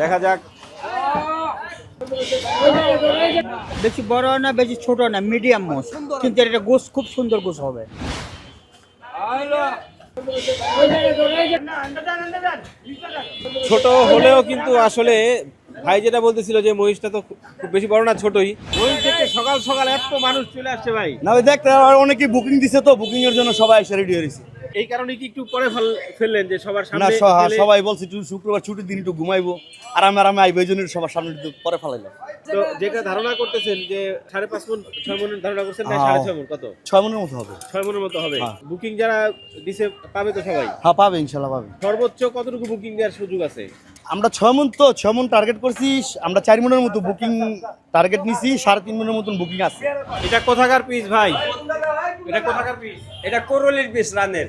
দেখা যাক। বেশি বড় না বেশি ছোট না মিডিয়াম মোষ কিন্তু এটা গোস খুব সুন্দর গোস হবে। ছোট হলেও কিন্তু আসলে ভাই যেটা বলতেছিল যে মহিষটা তো খুব বেশি বড় না ছোটই। মহিষ দেখতে সকাল সকাল এত মানুষ চলে আসছে ভাই। না দেখতে অনেকে বুকিং দিছে তো বুকিং এর জন্য সবাই এসে রেডি হয়েছে এই কারণে কি একটু পরে ফেললেন যে সবার না সামনে গেলে- সবাই বলছে একটু শুক্রবার ছুটির দিন একটু ঘুমাইবো। আরামে আরামে আইবো এই জন্য সবার সামনে একটু পরে ফেলাইলাম। তো যেটা ধারণা করতেছেন যে সাড়ে পাঁচ মন ছয় মনের ধারণা করছেন না হ্যাঁ। সাড়ে ছয় মন কত? ছয় মনের মতো হবে। ছয় মনের মতো হবে। হ্যাঁ। বুকিং যারা দিছে পাবে তো সবাই? হ্যাঁ পাবে ইনশাল্লাহ পাবে। সর্বোচ্চ কতটুকু বুকিং দেওয়ার সুযোগ আছে? আমরা ছয় মন তো ছয় মন টার্গেট করছি আমরা চার মনের মতো বুকিং টার্গেট নিছি সাড়ে তিন মনের মতন বুকিং আছে। এটা কোথাকার পিস ভাই? এটা কোথাকার পিস এটা করলির পিস রানের।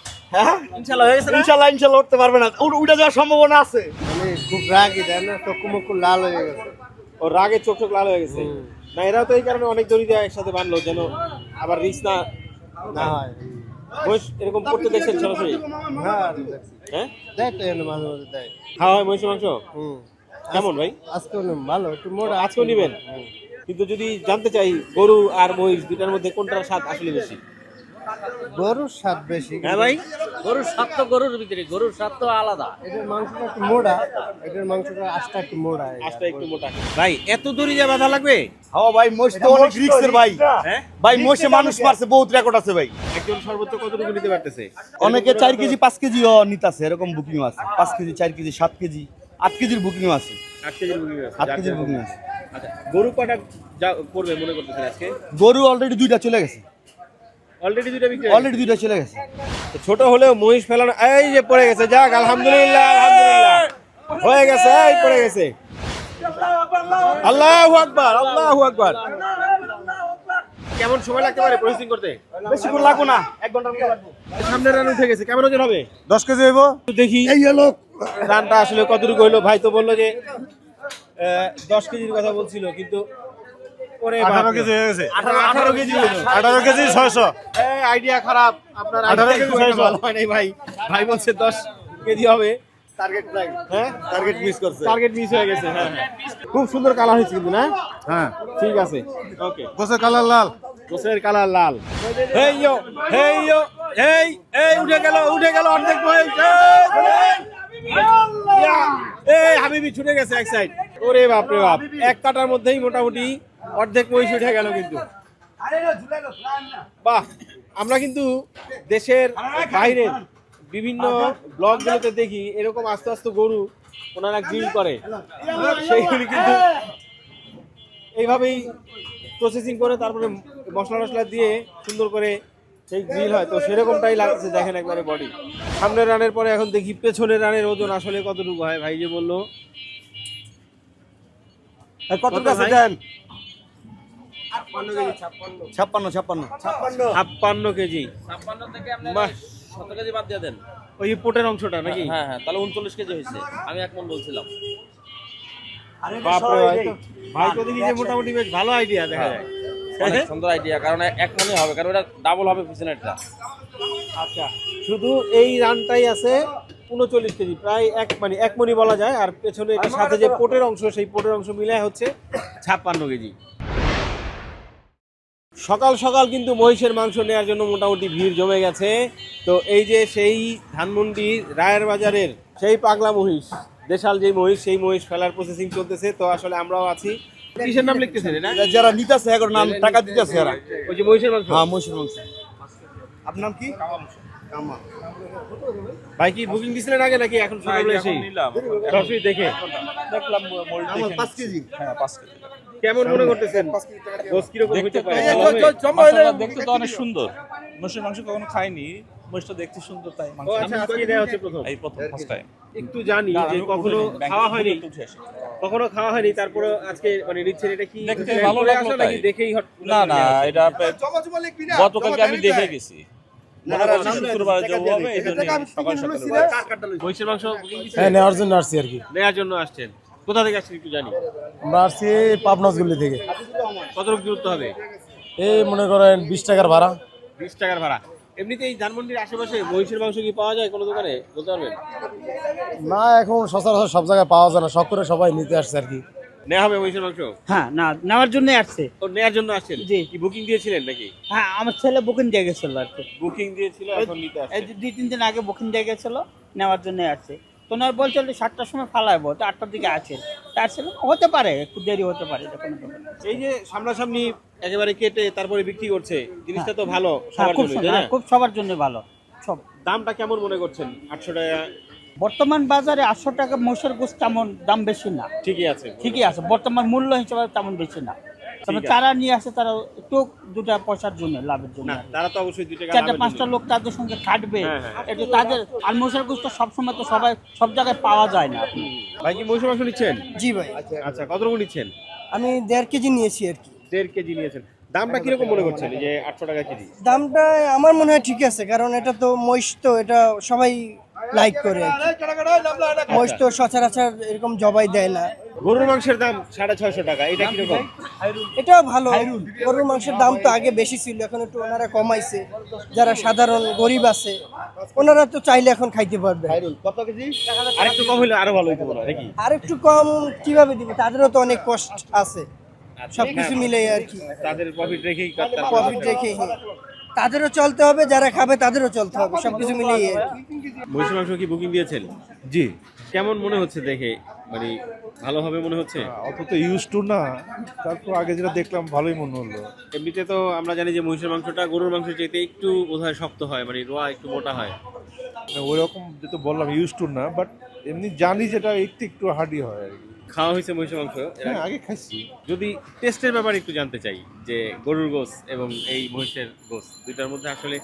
হ্যাঁ? ইনশাআল্লাহ হয়ে গেছে না? ইনশাআল্লাহ ইনশাআল্লাহ উঠতে পারবে না। উঠ- উঠে যাওয়ার সম্ভাবনা আছে। খুব রাগি তাই না? চক্ষু মুখু লাল হয়ে গেছে। ও রাগে চোখ চোখ লাল হয়ে গেছে। না এরাও তো এই কারণে অনেক একসাথে বানলো যেন আবার রিস্ক না না হয়। মহিষ এরকম করতে দেখছেন সরাসরি? হ্যাঁ হ্যাঁ? দেয় তো এনে মাঝে মাঝে দেয়। খাওয়া হয় মহিষের মাংস? হুম। কেমন ভাই? আজকে ভালো একটু মোটা। আজকেও নিবেন? কিন্তু যদি জানতে চাই গরু আর মহিষ দুটার মধ্যে কোনটার স্বাদ আসলে বেশি? গরুর স্বাদ বেশি। হ্যাঁ ভাই গরুর স্বাদ তো গরুর ভিতরে গরুর স্বাদ তো আলাদা। এটার মাংসটা একটু মোটা এটার মাংসটা আস্তা একটু মোটা আজটা একটু মোটা। ভাই এত যা বাধা লাগবে? হ্যাঁ ভাই মোষ তো অনেক রিক্সের ভাই। হ্যাঁ? ভাই মোষে মানুষ মারছে বহুত রেকর্ড আছে ভাই। একজন সর্বোচ্চ কতটুকু নিতে পারতেছে? অনেকে চার কেজি পাঁচ কেজি নিতাছে এরকম বুকিং আছে। পাঁচ কেজি চার কেজি সাত কেজি আট কেজির বুকিং আছে। আট কেজির বুকিং আছে। আট কেজির বুকিং আছে। আচ্ছা গরু কটা যা করবে মনে করতেছেন আজকে? গরু অলরেডি দুইটা চলে গেছে। অলরেডি বিক্রি অলরেডি দুইটা চলে গেছে। ছোট হলেও মহিষ ফেলানো এই যে পড়ে গেছে যাক আলহামদুলিল্লাহ আলহামদুলিল্লাহ। হয়ে গেছে এই পড়ে গেছে। আল্লাহু আকবার আল্লাহু আকবার। কেমন সময় লাগতে পারে প্রসেসিং করতে? লাগবো না এক ঘণ্টার মতো লাগবে। সামনে রান উঠে গেছে কেমন ওজন হবে? দশ কেজি হইব? একটু দেখি। এই হলো রানটা আসলে কতটুকু হইল? ভাই তো বলল যে আহ, দশ কেজির কথা বলছিল কিন্তু আঠারো। কেজি হয়ে গেছে। আঠারো কেজি আঠারো কেজি ছয়শো। আইডিয়া খারাপ। আপনার আঠারো কেজি ছয়শো। হয় নাই ভাই। ভাই বলছে দশ কেজি হবে। টার্গেট হ্যাঁ? টার্গেট মিস করছে। টার্গেট মিস হয়ে গেছে হ্যাঁ। হ্যাঁ। খুব সুন্দর কালার হয়েছে কিন্তু না? হ্যাঁ। ঠিক আছে। ওকে গোসের কালার লাল। গোসের কালার লাল। হেই ইয়ো হেই ইয়ো এই এই উঠে গেল উঠে গেল অর্ধেক এই হাবিবি ছুটে গেছে এক সাইড ওরে বাপ রে বাপ। এক কাটার মধ্যেই মোটামুটি অর্ধেক মহিষ উঠে গেল কিন্তু। বাহ আমরা কিন্তু দেশের বাইরের বিভিন্ন ব্লগগুলোতে দেখি এরকম আস্তে আস্তে গরু ওনারা গ্রিল করে। সেইগুলি কিন্তু এইভাবেই প্রসেসিং করে তারপরে মশলা টশলা দিয়ে সুন্দর করে সেই গ্রিল হয়। তো সেরকমটাই লাগছে দেখেন একবারে বডি সামনের রানের পরে এখন দেখি পেছনের রানের ওজন আসলে কতটুকু হয় ভাই যে বলল। কত কত কাছে দেন? ছাপ্পান্ন ছাপ্পান্ন। ছাপ্পান্ন কেজি। ছাপ্পান্ন থেকে সতেরো কেজি বাদ দিয়ে দেন। ওই পোটের অংশটা নাকি? হ্যাঁ হ্যাঁ তাহলে উনচল্লিশ কেজি হয়েছে। আমি এক মন বলছিলাম। বাপরে ভাই তো দেখি যে মোটামুটি বেশ ভালো আইডিয়া দেখা যায়। অনেক সুন্দর আইডিয়া কারণ এক মনে হবে কারণ এটা ডাবল হবে পিছনেরটা আচ্ছা শুধু এই রানটাই আছে উনচল্লিশ কেজি প্রায় এক মানে এক মনি বলা যায় আর পেছনে সাথে যে পোটের অংশ সেই পোটের অংশ মিলায় হচ্ছে ছাপ্পান্ন কেজি। সকাল সকাল কিন্তু মহিষের মাংস নেওয়ার জন্য মোটামুটি ভিড় জমে গেছে। তো এই যে সেই ধানমন্ডি রায়ের বাজারের সেই পাগলা মহিষ দেশাল যে মহিষ সেই মহিষ ফেলার প্রসেসিং চলতেছে। তো আসলে আমরাও আছি। কিসের নাম লিখতেছেন এটা? যারা নিতেছে এখন নাম টাকা দিতেছে এরা। ওই যে মহিষের মাংস? হ্যাঁ মহিষের মাংস। আপনার নাম কি? ভাই কি বুকিং দিছিলেন আগে নাকি এখন সকালে এসেই? সরাসরি দেখে। কামাল পাঁচ কেজি। কেমন মনে করতেছেন দোষ কীরকম হইতে পারে মাশাআল্লাহ, দেখতে তো অনেক সুন্দর মাংস কখনো খাইনি মহিষটা দেখতে সুন্দর তাই ও আচ্ছা আজকে নেওয়া হচ্ছে প্রথম এই প্রথম ফার্স্ট টাইম একটু জানি যে কখনো খাওয়া হয়নি কখনো খাওয়া হয়নি তারপরে আজকে মানে নিচ্ছেন এটা কি দেখতে ভালো লাগল নাকি দেখেই না না এটা গতকালকে আমি দেখে গেছি মনে মাংস? হ্যাঁ নেওয়ার জন্য আসছি আর কি নেওয়ার জন্য আসছেন কোথা থেকে আসছেন একটু জানি। আমরা আসছি পাবনাজগুলি থেকে। কতটুকু দূরত্ব হবে? এই মনে করেন বিশ টাকার ভাড়া। বিশ টাকার ভাড়া। এমনিতে এই ধানমন্ডির আশেপাশে মহিষের মাংস কি পাওয়া যায় কোনো দোকানে? বলতে পারবেন? না এখন সচরাচর সব জায়গায় পাওয়া যায় না। শখ করে সবাই নিতে আসছে আর কি। নেওয়া হবে মহিষের মাংস? হ্যাঁ না নেওয়ার জন্যই আসছে। ও নেওয়ার জন্য আসছেন? জি। কি বুকিং দিয়েছিলেন নাকি? হ্যাঁ আমার ছেলে বুকিং দিয়ে গেছিল আর কি। বুকিং দিয়েছিল এখন নিতে এই দুই তিন দিন আগে বুকিং দিয়ে গেছিল নেওয়ার জন্যই আসছে। তো ওনার বলছিল সাতটার সময় ফালাইবো তো আটটার দিকে আছে। তার ছিল হতে পারে একটু দেরি হতে পারে। এই যে সামনাসামনি একেবারে কেটে তারপরে বিক্রি করছে জিনিসটা তো ভালো হ্যাঁ তাই না? হ্যাঁ, খুব সবার জন্য ভালো সব। দামটা কেমন মনে করছেন? আটশো টাকা? বর্তমান বাজারে আটশো টাকা মোষের গোস তেমন দাম বেশি না। ঠিকই আছে। ঠিকই আছে বর্তমান মূল্য হিসেবে তেমন বেশি না। তারা নিয়ে আসে তারা একটু দুটা পয়সার জন্য লাভের জন্য। তারা তো অবশ্যই দুই টাকা চারটা পাঁচটা লোক তাদের সঙ্গে খাটবে হ্যাঁ, হ্যাঁ। একটু তাদের আর মোষের গোস তো সবসময় তো সবাই সব জায়গায় পাওয়া যায় না। ভাই কি মহিষের মাংস নিচ্ছেন? জি ভাই। আচ্ছা কত রকম নিচ্ছেন? আমি দেড় কেজি নিয়েছি আর কি। দেড় কেজি নিয়েছেন। দামটা কীরকম মনে করছেন? যে আটশো টাকা কেজি? দামটা আমার মনে হয় ঠিক আছে কারণ এটা তো মহিষ তো এটা সবাই লাইক করে। মহিষ তো সচরাচর এরকম জবাই দেয় না। গরুর মাংসের দাম সাড়ে ছয়শো টাকা এটা কীরকম? এটাও ভালো। গরুর মাংসের দাম তো আগে বেশি ছিল এখন একটু ওনারা কমাইছে। যারা সাধারণ গরিব আছে ওনারা তো চাইলে এখন খাইতে পারবে। আর একটু কম হলে আরও ভালো হইতো মনে হয় নাকি? আর কম কীভাবে দিবে? তাদেরও তো অনেক কষ্ট আছে। সবকিছু মিলে আর কি। তাদের প্রফিট রেখেই প্রফিট রেখে তাদেরও চলতে হবে যারা খাবে তাদেরও চলতে হবে সবকিছু মিলিয়ে। মহিষের মাংস কি বুকিং দিয়েছেন? জি। কেমন মনে হচ্ছে দেখে? মানে ভালো হবে মনে হচ্ছে? অত তো ইউজ টু না। তারপর আগে যেটা দেখলাম ভালোই মনে হলো। এমনিতে তো আমরা জানি যে মহিষের মাংসটা গরুর মাংস চাইতে একটু বোধহয় শক্ত হয় মানে রোয়া একটু মোটা হয়। মানে ওই রকম যেটা বললাম ইউজ টু না বাট এমনি জানি যেটা একটু একটু হার্ডি হয় আর কি। খাওয়া হয়েছে মহিষের মাংস হ্যাঁ আগে? আগে খাইছি। যদি টেস্টের ব্যাপারে একটু জানতে চাই যে গরুর গোস এবং এই মহিষের গোস দুইটার মধ্যে আসলে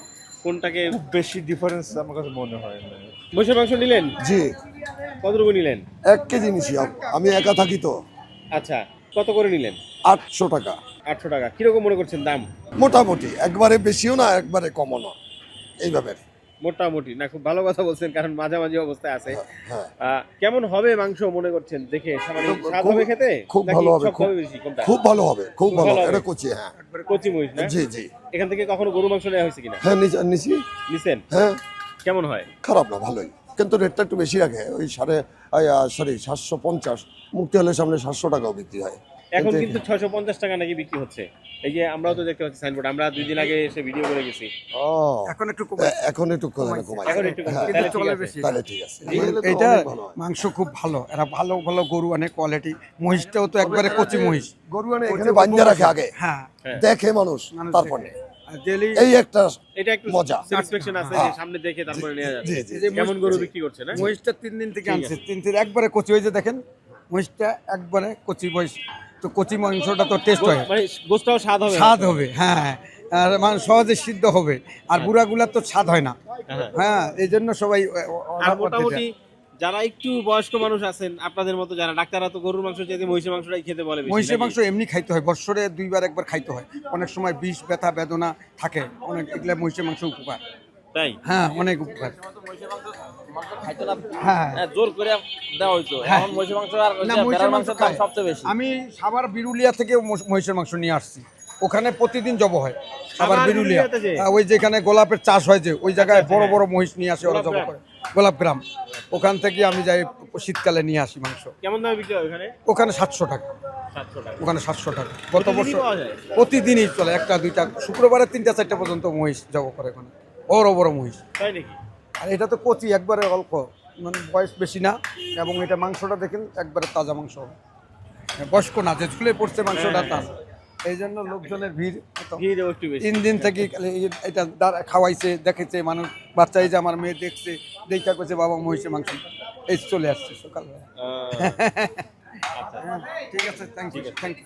কোনটাকে খুব বেশি ডিফারেন্স আমার কাছে মনে হয় না। মহিষের মাংস নিলেন? জি। কতটুকু নিলেন? এক কেজি নিছি আমি একা থাকি তো। আচ্ছা কত করে নিলেন? আটশো টাকা। আটশো টাকা। কীরকম মনে করছেন দাম? মোটামুটি একবারে বেশিও না একবারে কমও না। এইভাবে। মোটামুটি। না খুব ভালো কথা বলছেন কারণ মাঝামাঝি অবস্থায় আছে। হ্যাঁ কেমন হবে মাংস মনে করছেন? দেখে স্বাদ হবে খেতে? খুব ভালো হবে, খুব- বেশি কোনটা? খুব ভালো হবে খুব ভালো এটা হ্যাঁ। কচি মহিষ না? জি জি। এখান থেকে কখনো গরু মাংস নেওয়া হয়েছে কিনা? হ্যাঁ নিচে নিছি। নিছেন? হ্যাঁ। কেমন হয়? খারাপ না ভালোই। কিন্তু রেটটা একটু বেশি রাখে। ওই সাড়ে সরি সাতশো পঞ্চাশ। মুক্তি হলে সামনে সাতশো টাকাও বিক্রি হয়। এখন কিন্তু- ছয়শো পঞ্চাশ টাকা নাকি বিক্রি হচ্ছে। এই যে আমরাও তো দেখতে পাচ্ছি সাইনবোর্ড আমরা দুই দিন আগে এসে ভিডিও করে গেছি। এখন একটু এখন একটু কমাই এখন একটু কমছে, তাহলে ঠিক আছে। তাহলে ঠিক আছে। এটা অনেক ভালো। মাংস খুব ভালো। এরা ভালো ভালো গরু অনেক কোয়ালিটি মহিষটাও তো একবারে কচি মহিষ। গরু আনে এখানে বান্ধা রাখে আগে হ্যাঁ। হ্যাঁ। দেখে মানুষ তারপরে এই একটা এটা একটু মজা। স্যাটিসফ্যাকশন আছে যে হ্যাঁ। সামনে দেখে তারপরে নেওয়া যাচ্ছে কেমন গরু বিক্রি করছে না? মহিষটা তিন দিন থেকে আনছে। তিন দিন একবারে কচি হয়েছে দেখেন। মহিষটা একবারে কচি মহিষ। তো কচি মাংসটা তো টেস্ট হয়। মানে গোস্তাও স্বাদ হবে। স্বাদ হবে হ্যাঁ আর মানে সহজে সিদ্ধ হবে। আর বুড়াগুলা তো স্বাদ হয় না। হ্যাঁ। হ্যাঁ এই জন্য সবাই মোটামুটি যারা একটু বয়স্ক মানুষ আছেন আপনাদের মতো যারা ডাক্তাররা তো গরুর মাংস চাইতে মহিষের মাংসটাই খেতে বলে মহিষের মাংস এমনি খাইতে হয় বৎসরে দুইবার একবার খাইতে হয়। অনেক সময় বিষ ব্যথা বেদনা থাকে। অনেক এগুলো মহিষের মাংস উপকার। তাই? হ্যাঁ অনেক উপকার। না হ্যাঁ। হ্যাঁ, জোর করে দেওয়া হইতো হ্যাঁ। আমি সাবার বিরুলিয়া থেকে মহিষের মাংস নিয়ে আসছি। ওখানে প্রতিদিন জব হয় সাবার বিরুলিয়া। হ্যাঁ, ওই যেখানে গোলাপের চাষ হয় যে ওই জায়গায় বড় বড় মহিষ নিয়ে আসে ওরা জব করে। গোলাপ গ্রাম। ওখান থেকে আমি যাই শীতকালে নিয়ে আসি মাংস। কেমন দামে বিক্রি হয় ওখানে? ওখানে সাতশো টাকা। ওখানে সাতশো টাকা। গত প্রতিদিনই বছর প্রতিদিনই চলে একটা দুইটা শুক্রবারে তিনটা চারটা পর্যন্ত মহিষ জব করে ওখানে। বড় বড় মহিষ। তাই নাকি? আর এটা তো কচি একবারে অল্প মানে বয়স বেশি না এবং এটা মাংসটা দেখেন একবারে তাজা মাংস বয়স্ক না যে ঝুলে পড়ছে মাংসটা তাজা এই জন্য লোকজনের ভিড় তিন দিন থেকে এটা খাওয়াইছে দেখেছে মানুষ বাচ্চা এই যে আমার মেয়ে দেখছে দেখা করছে বাবা মহিষে মাংস। এই চলে আসছে সকালবেলা। আহ, ঠিক আছে থ্যাংক ইউ থ্যাংক ইউ